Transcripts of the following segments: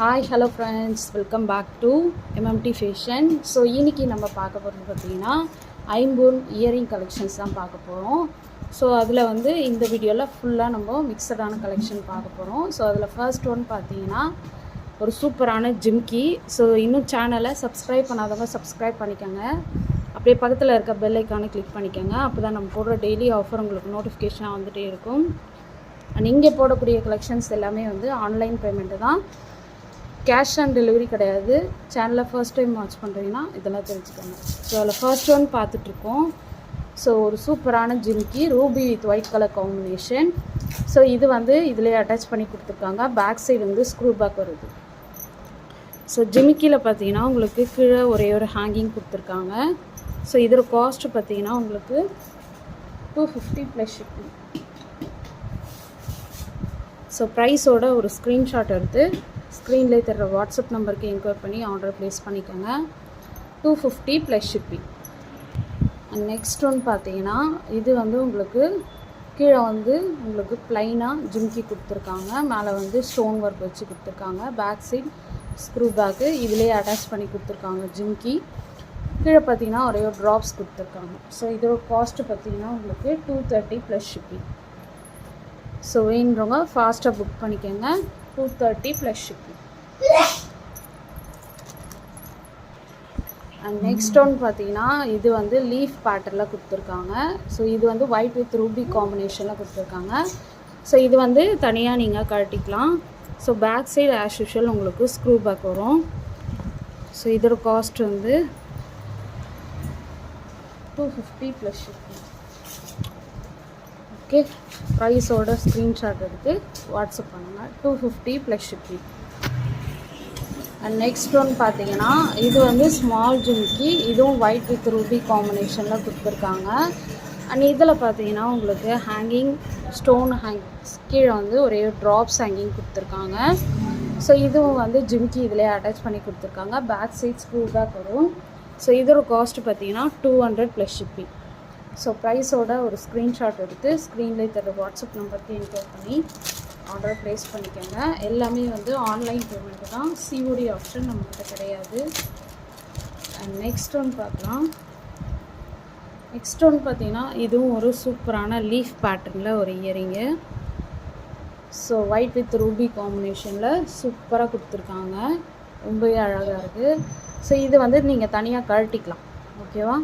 Hi hello friends welcome back to MMT fashion so இன்னைக்கு நம்ம பார்க்க போகிறது பார்த்தீங்கன்னா ஐம்பூன் இயரிங் கலெக்ஷன்ஸ் தான் பார்க்க போகிறோம் ஸோ அதில் வந்து இந்த வீடியோவில் ஃபுல்லாக நம்ம மிக்சடான கலெக்ஷன் பார்க்க போகிறோம் ஸோ அதில் ஃபர்ஸ்ட் ஒன் பார்த்தீங்கன்னா ஒரு சூப்பரான ஜிம்கி. ஸோ இன்னும் சேனலை சப்ஸ்கிரைப் பண்ணாதவங்க சப்ஸ்கிரைப் பண்ணிக்கோங்க. அப்படியே பக்கத்தில் இருக்க பெல் ஐக்கானை கிளிக் பண்ணிக்கோங்க. அப்போ தான் நம்ம போடுற டெய்லி ஆஃபர் உங்களுக்கு நோட்டிஃபிகேஷனாக வந்துகிட்டே இருக்கும். அண்ட் இங்கே போடக்கூடிய கலெக்ஷன்ஸ் எல்லாமே வந்து ஆன்லைன் பேமெண்ட்டு தான். கேஷ் ஆன் டெலிவரி கிடையாது. சேனலை ஃபர்ஸ்ட் டைம் வாட்ச் பண்ணுறீங்கன்னா இதெல்லாம் தெரிஞ்சுக்கோங்க. ஸோ அதில் ஃபர்ஸ்ட் ஒன் பார்த்துட்ருக்கோம். ஸோ ஒரு சூப்பரான ஜிமிக்கி ruby with white colour combination so இது வந்து இதிலே அட்டாச் பண்ணி கொடுத்துருக்காங்க. பேக் சைடு வந்து ஸ்க்ரூ பேக் வருது. ஸோ ஜிமிக்கியில் பார்த்தீங்கன்னா உங்களுக்கு கீழே ஒரே ஒரு ஹேங்கிங் கொடுத்துருக்காங்க. ஸோ இதோட காஸ்ட் பார்த்தீங்கன்னா உங்களுக்கு two fifty plus shipping so ப்ரைஸோட ஒரு ஸ்க்ரீன்ஷாட் எடுத்து ஸ்க்ரீனில் தர்ற வாட்ஸ்அப் நம்பருக்கு என்கொயர் பண்ணி ஆர்டர் ப்ளேஸ் பண்ணிக்கோங்க. Two fifty plus shipping and next one பார்த்தீங்கன்னா இது வந்து உங்களுக்கு கீழே வந்து உங்களுக்கு ப்ளைனாக ஜிம்கி கொடுத்துருக்காங்க. மேலே வந்து ஸ்டோன் ஒர்க் வச்சு கொடுத்துருக்காங்க. பேக் சைட் ஸ்க்ரூ பேக்கு இதிலேயே அட்டாச் பண்ணி கொடுத்துருக்காங்க ஜிம்கி கீழே பார்த்தீங்கன்னா ஒரே ஒரு ட்ராப்ஸ் கொடுத்துருக்காங்க. ஸோ இதோட காஸ்ட்டு பார்த்தீங்கன்னா உங்களுக்கு two thirty plus shipping so வேணுறவங்க ஃபாஸ்ட்டாக புக் பண்ணிக்கோங்க. Two thirty plus shipping and next one பார்த்தீங்கன்னா இது வந்து லீஃப் பேட்டர்னில் கொடுத்துருக்காங்க. ஸோ இது வந்து ஒயிட் வித் ரூபி காம்பினேஷனில் கொடுத்துருக்காங்க. ஸோ இது வந்து தனியாக நீங்கள் கழட்டிக்கலாம். So back side as usual உங்களுக்கு ஸ்க்ரூ பேக் வரும். ஸோ இதோட காஸ்ட் வந்து two fifty plus shipping okay ப்ரைஸோட screenshot எடுத்து வாட்ஸ்அப் பண்ணுங்கள் two fifty plus shipping and next one பார்த்தீங்கன்னா இது வந்து ஸ்மால் ஜிம்கி இதுவும் ஒயிட் வித் ரூபி காம்பினேஷனில் கொடுத்துருக்காங்க. அண்ட் இதில் பார்த்தீங்கன்னா உங்களுக்கு ஹேங்கிங் ஸ்டோன் ஹேங் கீழே வந்து ஒரே ட்ராப்ஸ் ஹேங்கிங் கொடுத்துருக்காங்க. ஸோ இதுவும் வந்து ஜிம்கி இதிலே அட்டாச் பண்ணி கொடுத்துருக்காங்க. பேக் சைட் ஸ்க்ரூ பேக் வரும். ஸோ இதோட காஸ்ட் பார்த்தீங்கன்னா two hundred plus shipping so ப்ரைஸோட ஒரு ஸ்க்ரீன்ஷாட் எடுத்து ஸ்க்ரீன்லேயே தர வாட்ஸ்அப் நம்பருக்கு என்கொயர் பண்ணி ஆர்டர் ப்ளேஸ் பண்ணிக்கோங்க. எல்லாமே வந்து ஆன்லைன் பேமெண்ட்டு தான். சிஓடி ஆப்ஷன் நம்மக்கிட்ட கிடையாது. அண்ட் நெக்ஸ்ட் ஒன் பார்க்கலாம். நெக்ஸ்ட் ஒன் பார்த்தீங்கன்னா இதுவும் ஒரு சூப்பரான லீஃப் பேட்டர்னில் ஒரு earring so white with ruby காம்பினேஷனில் சூப்பராக கொடுத்துருக்காங்க. ரொம்பவே அழகாக இருக்குது ஸோ இது வந்து நீங்கள் தனியாக கழட்டிக்கலாம். ஓகேவா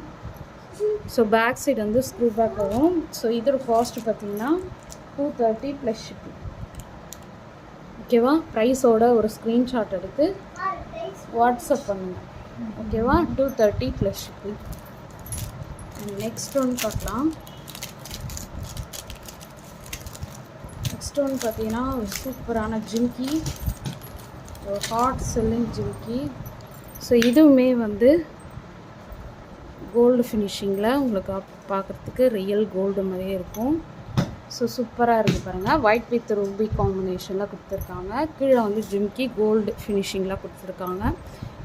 ஸோ பேக் சைடு வந்து ஸ்க்ரூ பேக் வரும் ஸோ இதோட காஸ்ட் பார்த்தீங்கன்னா டூ தேர்ட்டி ப்ளஸ் ஷிப்பிங் ஓகேவா ப்ரைஸோட ஒரு ஸ்க்ரீன்ஷாட் எடுத்து வாட்ஸ்அப் பண்ணுங்கள் ஓகேவா two thirty plus shipping next one பார்க்கலாம். நெக்ஸ்ட் ஒன் பார்த்தீங்கன்னா ஒரு சூப்பரான ஜிம்கி. ஒரு ஹாட் செல்லிங் ஜிம்கி. ஸோ இதுவுமே வந்து கோல்டு ஃபினிஷிங்கில் உங்களுக்கு பார்க்குறதுக்கு ரியல் கோல்டு மாதிரியே இருக்கும். ஸோ சூப்பராக இருக்குது பாருங்கள் ஒயிட் வித் ரூபி காம்பினேஷனில் கொடுத்துருக்காங்க. கீழே வந்து ஜிம்கி கோல்டு ஃபினிஷிங்கில் கொடுத்துருக்காங்க.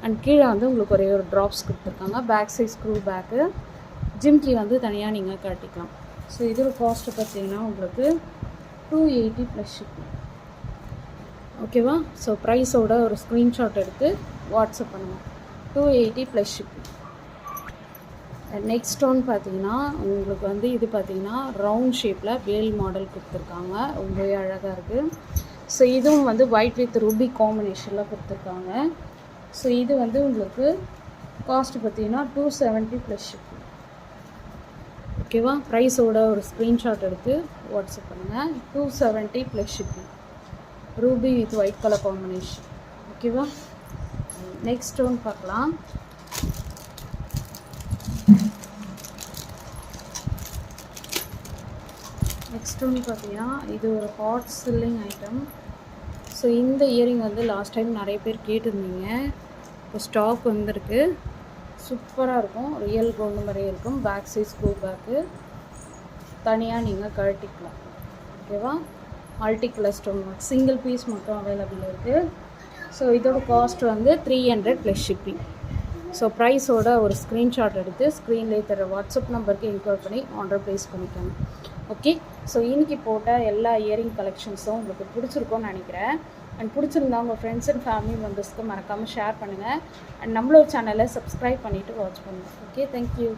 அண்ட் கீழே வந்து உங்களுக்கு ஒரே ஒரு ட்ராப்ஸ் கொடுத்துருக்காங்க. பேக் சைஸ் ஸ்க்ரூ பேக்கு ஜிம்கி வந்து தனியாக நீங்கள் கட்டிக்கலாம். ஸோ இதோட காஸ்ட்டு பார்த்தீங்கன்னா உங்களுக்கு டூ எயிட்டி ப்ளஸ் ஷிப்பிங் ஓகேவா ஸோ ப்ரைஸோட ஒரு ஸ்க்ரீன்ஷாட் எடுத்து வாட்ஸ்அப் பண்ணுங்கள் two eighty plus shipping next one பார்த்தீங்கன்னா உங்களுக்கு வந்து இது பார்த்தீங்கன்னா ரவுண்ட் ஷேப்பில் வேல் மாடல் கொடுத்துருக்காங்க. ரொம்பவே அழகாக இருக்குது ஸோ இதுவும் வந்து ஒயிட் வித் ரூபி காம்பினேஷனில் கொடுத்துருக்காங்க. ஸோ இது வந்து உங்களுக்கு காஸ்ட் பார்த்தீங்கன்னா டூ செவன்ட்டி ப்ளஸ் ஷிப்பிங் ஓகேவா ப்ரைஸோட ஒரு ஸ்க்ரீன்ஷாட் எடுத்து வாட்ஸ்அப் பண்ணுங்கள் two seventy plus shipping ruby with white colour combination ஓகேவா நெக்ஸ்ட் ஒன் பார்க்கலாம். நெக்ஸ்ட் வந்து பார்த்தீங்கன்னா இது ஒரு ஹாட் சில்லிங் ஐட்டம் ஸோ இந்த இயரிங் வந்து லாஸ்ட் டைம் நிறைய பேர் கேட்டிருந்தீங்க. இப்போ ஸ்டாக் வந்திருக்கு. சூப்பராக இருக்கும். ரியல் கோல்டு மாதிரியே இருக்கும். பேக் சைஸ் கோ பேக்கு தனியாக நீங்கள் கழட்டிக்கலாம். ஓகேவா multi colour stone single piece மட்டும் அவைலபிள் இருக்குது ஸோ இதோட காஸ்ட் வந்து three hundred plus shipping so ப்ரைஸோட ஒரு ஸ்க்ரீன்ஷாட் எடுத்து ஸ்க்ரீன்லேயே தர வாட்ஸ்அப் நம்பருக்கு என்கொயர் பண்ணி ஆர்டர் ப்ளேஸ் பண்ணிக்கோங்க. ஓகே ஸோ இன்னைக்கு போட்ட எல்லா இயரிங் கலெக்ஷன்ஸும் உங்களுக்கு பிடிச்சிருக்கோன்னு நினைக்கிறேன். அண்ட் பிடிச்சிருந்தா உங்கள் ஃப்ரெண்ட்ஸ் அண்ட் ஃபேமிலி மெம்பர்ஸ்க்கு மறக்காமல் ஷேர் பண்ணுங்கள் அண்ட் நம்மளோட சேனலை சப்ஸ்கிரைப் பண்ணிவிட்டு வாட்ச் பண்ணுங்கள் ஓகே தேங்க்யூ